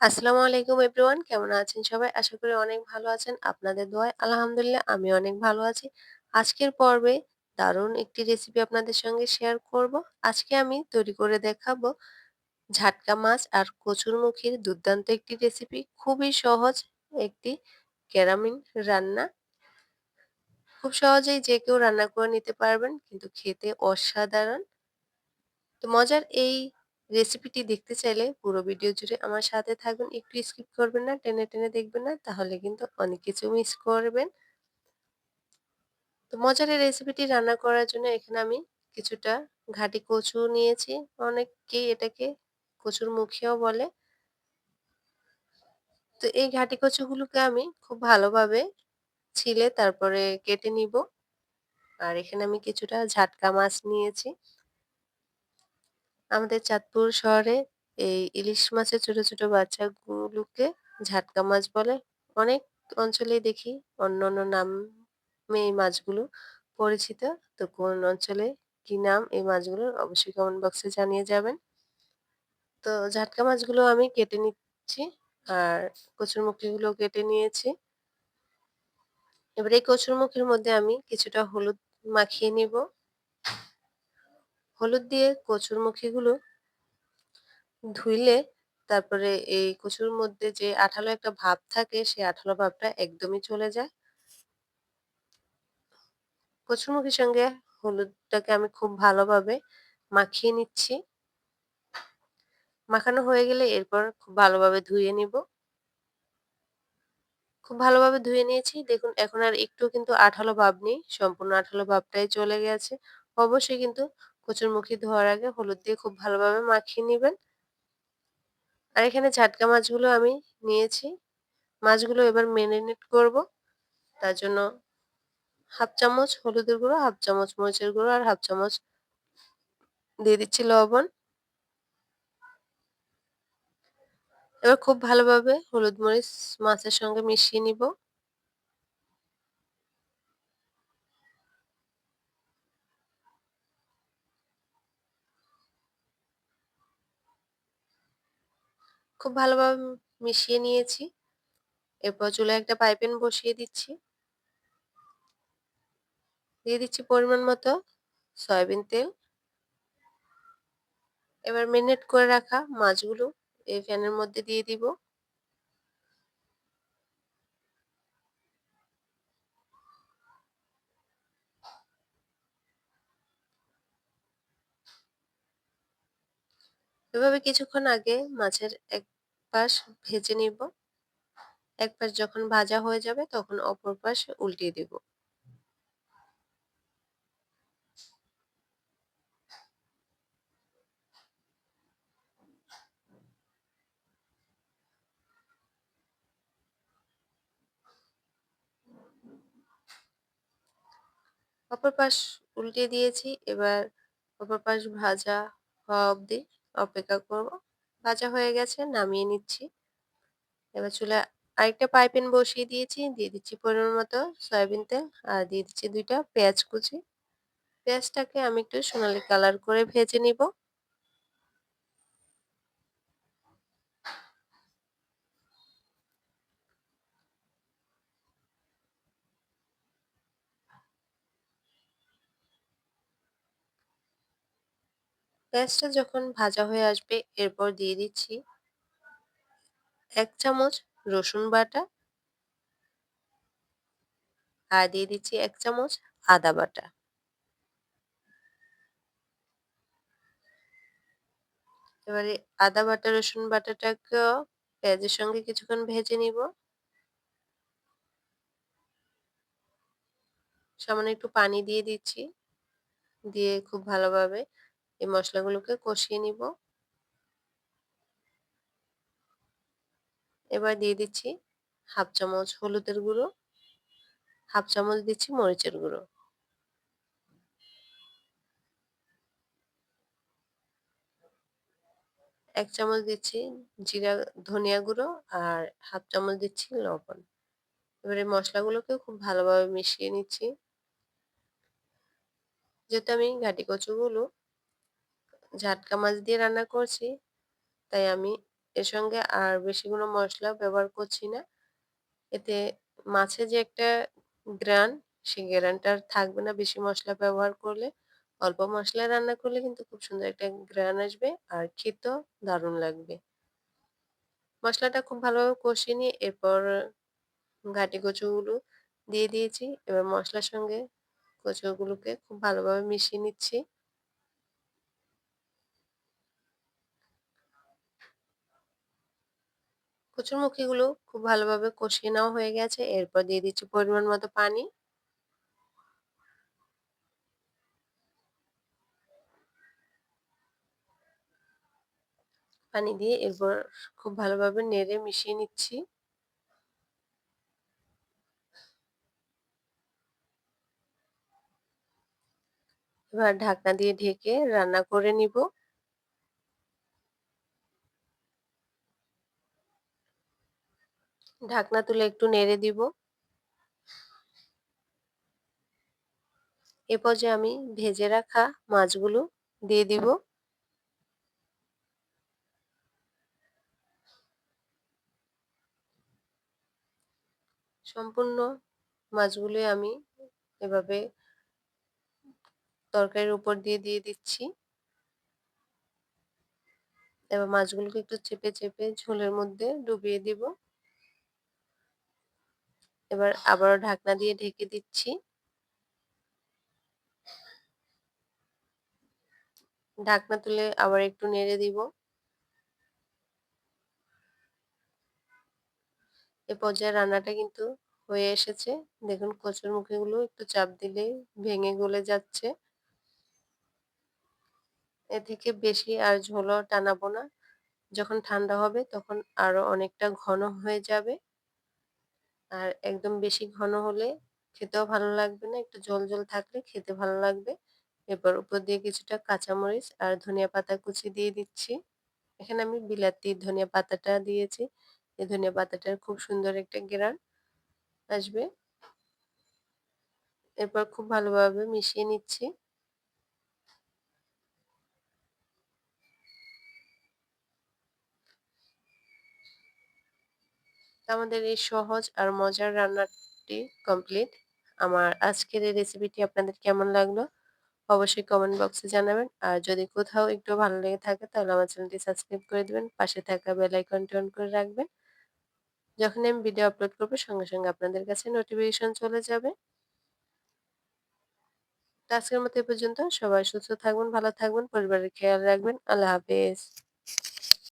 আসসালামু আলাইকুম এভরিওয়ান, কেমন আছেন সবাই? আশা করি অনেক ভালো আছেন। আপনাদের দোয়ায় আলহামদুলিল্লাহ আমি অনেক ভালো আছি। আজকের পর্বে দারুণ একটি রেসিপি আপনাদের সঙ্গে শেয়ার করব। আজকে আমি তৈরি করে দেখাবো ঝাটকা মাছ আর কচুরমুখির দুর্দান্ত একটি রেসিপি। খুবই সহজ একটি ক্যারামিন রান্না। খুব সহজেই যে কেউ রান্না করে নিতে পারবেন, কিন্তু খেতে অসাধারণ। তো মজার এই রেসিপিটি দেখতে চাইলে পুরো ভিডিও জুড়ে আমার সাথে থাকবেন। একটু স্কিপ করবেন না, টেনে টেনে দেখবেন না, তাহলে কিন্তু অনেক কিছু মিস করবেন। তো মজার এই রেসিপিটি রান্না করার জন্য এখানে আমি কিছুটা ঘাটি কচু নিয়েছি। অনেকেই এটাকে কচুর মুখিও বলে। তো এই ঘাটি কচুগুলোকে আমি খুব ভালোভাবে ছিলে, তারপরে কেটে নিব। আর এখানে আমি কিছুটা ঝাটকা মাছ নিয়েছি। আমাদের চাঁদপুর শহরে এই ইলিশ মাছের ছোট ছোট বাচ্চাগুলোকে ঝাটকা মাছ বলে। অনেক অঞ্চলেই দেখি, অন্য অন্য নামে এই মাছগুলো পরিচিত। তো কোন অঞ্চলে কি নাম এই মাছগুলোর অবশ্যই কমেন্ট বক্সে জানিয়ে যাবেন। তো ঝাটকা মাছগুলো আমি কেটে নিচ্ছি আর কচুরমুখিগুলো কেটে নিয়েছি। এবার এই কচুরমুখির মধ্যে আমি কিছুটা হলুদ মাখিয়ে নিব। হলুদ দিয়ে কচুরমুখিগুলো ধুইলে তারপরে এই কচুর মধ্যে যে আঠালো একটা ভাব থাকে, সেই আঠালো ভাবটা একদমই চলে যায়। কচুরমুখির সঙ্গে হলুদটাকে আমি খুব ভালোভাবে মাখিয়ে নিচ্ছি। মাখানো হয়ে গেলে এরপর খুব ভালোভাবে ধুয়ে নিব। খুব ভালোভাবে ধুয়ে নিয়েছি। দেখুন, এখন আর একটু কিন্তু আঠালো ভাব নেই, সম্পূর্ণ আঠালো ভাবটাই চলে গেছে। অবশ্যই কিন্তু কচুরমুখী ধোয়ার আগে হলুদ দিয়ে খুব ভালোভাবে মাখিয়ে নেবেন। আর এখানে ঝাটকা মাছগুলো আমি নিয়েছি। মাছগুলো এবার ম্যারিনেট করব। তার জন্য হাফ চামচ হলুদের গুঁড়ো, হাফ চামচ মরিচের গুঁড়ো আর হাফ চামচ দিয়ে দিচ্ছি লবণ। এবার খুব ভালোভাবে হলুদ মরিচ মাছের সঙ্গে মিশিয়ে নিব। খুব ভালোভাবে মিশিয়ে নিয়েছি। এরপর চুলে একটা পাইপেন বসিয়ে দিচ্ছি। দিয়ে দিচ্ছি পরিমাণ মতো সয়াবিন তেল। এবার মেরিনেট করে রাখা মাছগুলো এই ফ্যানের মধ্যে দিয়ে দিব। এভাবে কিছুক্ষণ আগে মাছের এক পাশ ভেজে নিব। এক পাশ যখন ভাজা হয়ে যাবে তখন অপর পাশ উল্টিয়ে দিব। অপর পাশ উল্টে দিয়েছি। এবার অপর পাশ ভাজা হওয়া অবধি অপেক্ষা করব। ভাজা হয়ে গেছে, নামিয়ে নিচ্ছি। এবার চুলা আরেকটা পাইপেন বসিয়ে দিয়েছি, দিয়ে দিচ্ছি পরিমাণ মতো সয়াবিন তেল, আর দিয়ে দিচ্ছি দুইটা পেঁয়াজ কুচি। পেঁয়াজটাকে আমি একটু সোনালি কালার করে ভেজে নিব। পেঁয়াজটা যখন ভাজা হয়ে আসবে, এরপর দিয়ে দিচ্ছি এক চামচ রসুন বাটা আর দিয়ে দিচ্ছি এক চামচ আদা বাটা। এবারে আদা বাটা, রসুন বাটাটাকেও পেঁয়াজের সঙ্গে কিছুক্ষণ ভেজে নিব। সামান্য একটু পানি দিয়ে দিচ্ছি, দিয়ে খুব ভালোভাবে এই মশলাগুলোকে কষিয়ে নিব। এবার দিয়ে দিচ্ছি হাফ চামচ হলুদের গুঁড়ো, হাফ চামচ দিচ্ছি মরিচের গুঁড়ো। এক চামচ দিচ্ছি জিরা, ধনিয়া গুঁড়ো আর হাফ চামচ দিচ্ছি লবণ। এবারে মশলাগুলোকে খুব ভালোভাবে মিশিয়ে নিচ্ছি। যেহেতু আমি ঘাটি কচুগুলো ঝাটকা মাছ দিয়ে রান্না করছি তাই আমি এর সঙ্গে আর বেশি কোনো মসলা ব্যবহার করছি না। এতে মাছে যে একটা ঘ্রাণ, সেই গ্রানটা আর থাকবে না বেশি মশলা ব্যবহার করলে। অল্প মশলা রান্না করলে কিন্তু খুব সুন্দর একটা ঘ্রাণ আসবে আর খেতেও দারুণ লাগবে। মশলাটা খুব ভালোভাবে কষিয়ে নিয়ে এরপর ঘাটি কচুগুলো দিয়ে দিয়েছি। এবার মশলার সঙ্গে কচুগুলোকে খুব ভালোভাবে মিশিয়ে নিচ্ছি। কচুরমুখিগুলো খুব ভালোভাবে কষিয়ে নেওয়া হয়ে গেছে। এরপর দিয়ে দিচ্ছি পরিমাণ মতো পানি। পানি দিয়ে এরপর খুব ভালোভাবে নেড়ে মিশিয়ে নিচ্ছি। এবার ঢাকনা দিয়ে ঢেকে রান্না করে নিব। ঢাকনা তুলে একটু নেড়ে দিব। এ পর্যায়ে আমি ভেজে রাখা মাছগুলো দিয়ে দিব। সম্পূর্ণ মাছগুলোই আমি এভাবে তরকারির উপর দিয়ে দিয়ে দিচ্ছি। এবার মাছগুলোকে একটু চেপে, চেপে ঝোলের মধ্যে ডুবিয়ে দিব। এবার আবারও ঢাকনা দিয়ে ঢেকে দিচ্ছি। ঢাকনা তুলে আবার একটু নেড়ে দিব। এ পর্যায়ে রান্নাটা কিন্তু হয়ে এসেছে। দেখুন কচুরমুখিগুলো একটু চাপ দিলেই ভেঙে গলে যাচ্ছে। এ থেকে বেশি আর ঝোলও টানাবো না। যখন ঠান্ডা হবে তখন আরও অনেকটা ঘন হয়ে যাবে। আর একদম বেশি ঘন হলে খেতেও ভালো লাগবে না। একটু ঝোল, ঝোল থাকলে খেতে ভালো লাগবে। এরপর উপর দিয়ে কিছুটা কাঁচামরিচ আর ধনিয়া পাতা কুচি দিয়ে দিচ্ছি। এখানে আমি বিলাতি ধনিয়া পাতাটা দিয়েছি। এই ধনিয়া পাতাটার খুব সুন্দর একটা ঘ্রাণ আসবে। এরপর খুব ভালোভাবে মিশিয়ে নিচ্ছি। আমাদের এই সহজ আর মজার রান্নাটি কমপ্লিট। আমার আজকের এই রেসিপিটি আপনাদের কেমন লাগল? অবশ্যই কমেন্ট বক্সে জানাবেন। আর যদি কোথাও একটু ভালো লেগে থাকে তাহলে আমার চ্যানেলটি সাবস্ক্রাইব করে দিবেন। পাশে থাকা বেল আইকনটি অন করে রাখবেন। যখন আমি ভিডিও আপলোড করব সঙ্গে, সঙ্গে আপনাদের কাছে নোটিফিকেশন চলে যাবে। আজকের মতো এ পর্যন্ত। সবাই সুস্থ থাকবেন, ভালো থাকবেন, পরিবারের খেয়াল রাখবেন। আল্লাহ হাফেজ।